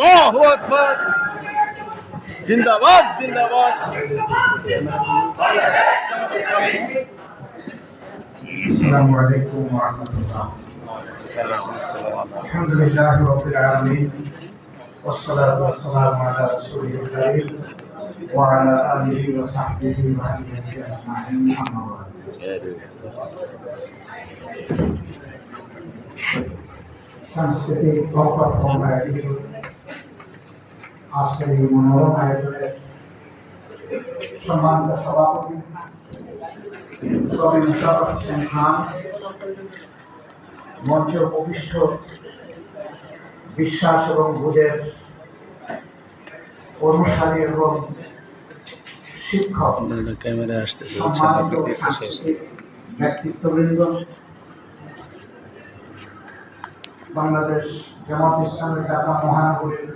আল্লাহু আকবার জিন্দাবাদ জিন্দাবাদ السلام عليكم ورحمة الله الحمد لله رب العالمين والصلاة والسلام على رسوله الكريم وعلى آله وصحبه وأهله أجمعين أما بعد সাংস্কৃতিক সংবাদ সম্মেলনের আজকের এই মনোরম আয়োজনের সম্মানিত সভাপতি কবি মুশারফ হোসেন খান মঞ্চে উপবিষ্ট বিশ্বাস এবং বুধের অনুসারী এবং শিক্ষক ক্যামেরা আসতেছে সম্মানিত ব্যক্তিত্ববৃন্দ বাংলাদেশ জামাত ইসলামের ঢাকা মহানগরীর